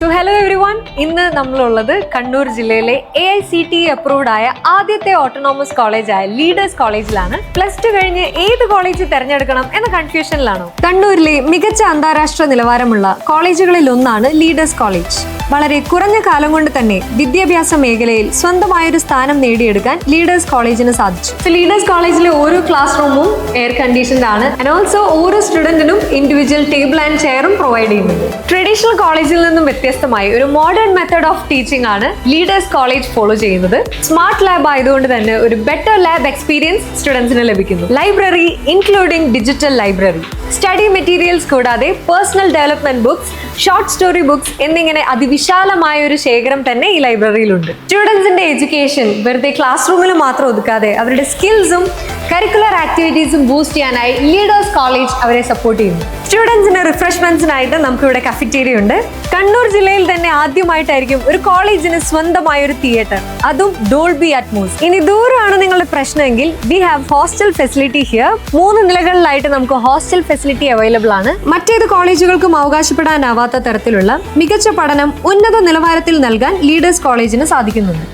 Hello every one ഇന്ന് നമ്മളുള്ളത് കണ്ണൂർ ജില്ലയിലെ A I C T approved ആയ ആദ്യത്തെ ഓട്ടോണോമസ് കോളേജായ ലീഡേഴ്സ് കോളേജിലാണ് പ്ലസ് ടു കഴിഞ്ഞ് ഏത് കോളേജ് തിരഞ്ഞെടുക്കണം എന്ന കൺഫ്യൂഷനിലാണോ കണ്ണൂരിലെ മികച്ച അന്താരാഷ്ട്ര നിലവാരമുള്ള കോളേജുകളിൽ ഒന്നാണ് ലീഡേഴ്സ് കോളേജ് വളരെ കുറഞ്ഞ കാലം കൊണ്ട് തന്നെ വിദ്യാഭ്യാസ മേഖലയിൽ സ്വന്തമായൊരു സ്ഥാനം നേടിയെടുക്കാൻ ലീഡേഴ്സ് കോളേജിന് സാധിച്ചു. ലീഡേഴ്സ് കോളേജിലെ ഓരോ ക്ലാസ് റൂമും എയർ കണ്ടീഷൻഡ് ആണ്. ആൻഡ് ഓൾസോ ഓരോ സ്റ്റുഡന്റിനും ഇൻഡിവിജ്വൽ ടേബിൾ ആൻഡ് ചെയറും പ്രൊവൈഡ് ചെയ്യുന്നുണ്ട്. ട്രഡീഷണൽ കോളേജിൽ നിന്നും വ്യത്യസ്തമായി ഒരു മോഡേൺ മെത്തേഡ് ഓഫ് ടീച്ചിങ് ആണ് ലീഡേഴ്സ് കോളേജ് ഫോളോ ചെയ്യുന്നത്. സ്മാർട്ട് ലാബ് ആയതുകൊണ്ട് തന്നെ ഒരു ബെറ്റർ ലാബ് എക്സ്പീരിയൻസ് സ്റ്റുഡൻസിന് ലഭിക്കുന്നു. Library including digital library study materials കൂടാതെ personal development books short story books എന്നിങ്ങനെ അതിവിശാലമായ ഒരു ശേഖരം തന്നെ ഈ ലൈബ്രറിയിലുണ്ട്. സ്റ്റുഡൻസിന്റെ എഡ്യൂക്കേഷൻ വെറുതെ ക്ലാസ് റൂമിൽ മാത്രം ഒതുക്കാതെ അവരുടെ സ്കിൽസും കരിക്കുലർ ആക്ടിവിറ്റീസും ബൂസ്റ്റ് ചെയ്യാനായി ലീഡേഴ്സ് കോളേജ് അവരെ സപ്പോർട്ട് ചെയ്യുന്നു. സ്റ്റുഡൻസിന് റിഫ്രഷ്മെന്റ്സിനായിട്ട് നമുക്ക് ഇവിടെ കഫറ്റേരിയ ഉണ്ട് കണ്ണൂർ ജില്ലയിൽ തന്നെ ആദ്യമായിട്ടായിരിക്കും ഒരു കോളേജിന് സ്വന്തമായ ഒരു തിയേറ്റർ. അതും ഡോൾബി അറ്റ്മോസ് ഇനി ദൂരമാണ് നിങ്ങളുടെ പ്രശ്നമെങ്കിൽ we have hostel facility here മൂന്ന് നിലകളിലായിട്ട് നമുക്ക് ഹോസ്റ്റൽ ഫെസിലിറ്റി അവൈലബിൾ ആണ്. മറ്റേത് കോളേജുകൾക്കും അവകാശപ്പെടാനാവാത്ത തരത്തിലുള്ള മികച്ച പഠനം ഉന്നത നിലവാരത്തിൽ നൽകാൻ ലീഡേഴ്സ് കോളേജിന് സാധിക്കുന്നുണ്ട്.